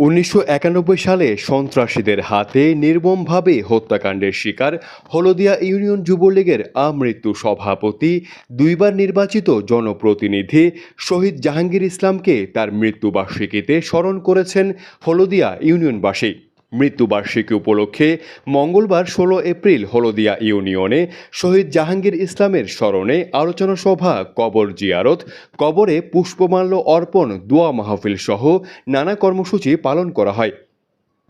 উনিশশো একানব্বই সালে সন্ত্রাসীদের হাতে নির্মমভাবে হত্যাকাণ্ডের শিকার হলদিয়া ইউনিয়ন যুবলীগের আমৃত্যু সভাপতি, দুইবার নির্বাচিত জনপ্রতিনিধি শহীদ জাহাঙ্গীর ইসলামকে তার মৃত্যুবার্ষিকীতে স্মরণ করেছেন হলদিয়া ইউনিয়নবাসী। মৃত্যুবার্ষিকী উপলক্ষে মঙ্গলবার ষোলো এপ্রিল হলদিয়া ইউনিয়নে শহীদ জাহাঙ্গীর ইসলামের স্মরণে আলোচনা সভা, কবর জিয়ারত, কবরে পুষ্পমাল্য অর্পণ, দোয়া মাহফিল সহ নানা কর্মসূচি পালন করা হয়।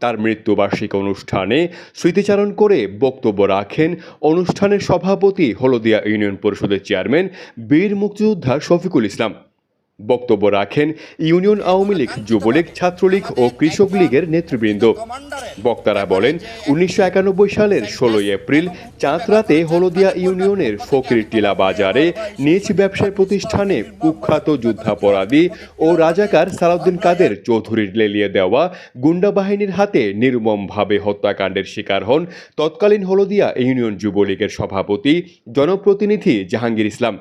তার মৃত্যুবার্ষিকী অনুষ্ঠানে স্মৃতিচারণ করে বক্তব্য রাখেন অনুষ্ঠানের সভাপতি হলদিয়া ইউনিয়ন পরিষদের চেয়ারম্যান বীর মুক্তিযোদ্ধা শফিকুল ইসলাম। বক্তব্য রাখেন ইউনিয়ন আওয়ামী লীগ যুবলীগ ছাত্রলীগ ও কৃষক লীগের নেতৃবৃন্দ। বক্তারা বলেন উনিশশো একানব্বই সালের ষোলোই এপ্রিল চাঁদরাতে হলদিয়া ইউনিয়নের ফকির টিলা বাজারে নিজ ব্যবসায় প্রতিষ্ঠানে কুখ্যাত যুদ্ধাপরাধী ও রাজাকার সালাউদ্দিন কাদের চৌধুরীর লেলিয়ে দেওয়া গুন্ডা বাহিনীর হাতে নির্মমভাবে হত্যাকাণ্ডের শিকার হন তৎকালীন হলদিয়া ইউনিয়ন যুবলীগের সভাপতি জনপ্রতিনিধি জাহাঙ্গীর ইসলাম।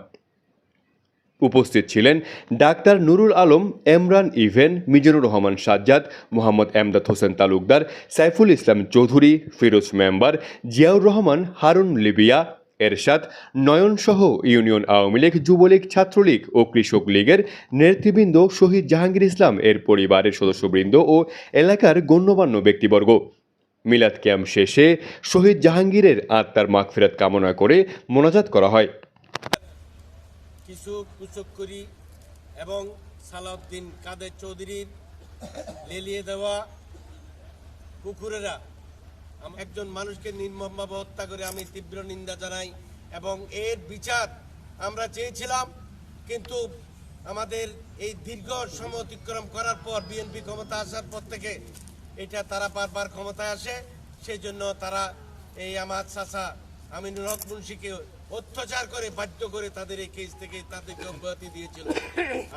উপস্থিত ছিলেন ডাক্তার নুরুল আলম এমরান ইভেন, মিজানুর রহমান সাজ্জাদ, মোহাম্মদ এমদাদ হোসেন তালুকদার, সাইফুল ইসলাম চৌধুরী, ফিরোজ মেম্বার, জিয়াউর রহমান, হারুন লিবিয়া, এরশাদ নয়নসহ ইউনিয়ন আওয়ামী লীগ, যুবলীগ, ছাত্রলীগ ও কৃষক লীগের নেতৃবৃন্দ শহীদ জাহাঙ্গীর ইসলাম, এর পরিবারের সদস্যবৃন্দ ও এলাকার গণ্যমান্য ব্যক্তিবর্গ। মিলাদ ক্যাম্প শেষে শহীদ জাহাঙ্গীরের আত্মার মাগফিরাত কামনা করে মোনাজাত করা হয়। কিছু কুচক্করি এবং সালাউদ্দিন কাদের চৌধুরীর লেলিয়ে দেওয়া কুকুরেরা একজন মানুষকে নির্মমভাবে হত্যা করে আমি তীব্র নিন্দা জানাই এবং এর বিচার আমরা চেয়েছিলাম, কিন্তু আমাদের এই দীর্ঘ সময় অতিক্রম করার পর বিএনপি ক্ষমতা আসার পর থেকে এটা তারা বারবার ক্ষমতায় আসে, সেই জন্য তারা এই আমার চাষা আমিনুল হক মুন্সিকে অত্যাচার করে বাধ্য করে তাদের এই কেস থেকে তাদেরকে অব্যাহতি দিয়েছিল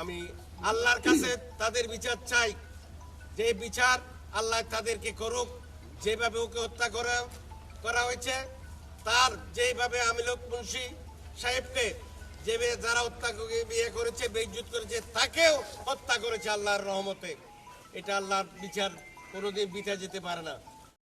আমি আল্লাহর কাছে তাদের বিচার চাই। যে বিচার আল্লাহ তাদেরকে করুক, যেভাবে ওকে হত্যা করা করা হয়েছে, তার যেভাবে আমিলক মুন্সি সাহেবকে যেভাবে যারা হত্যা বিয়ে করেছে, বেইজ্জত করেছে, তাকেও হত্যা করেছে আল্লাহর রহমতে। এটা আল্লাহর বিচার কোনোদিন বিটা যেতে পারে না।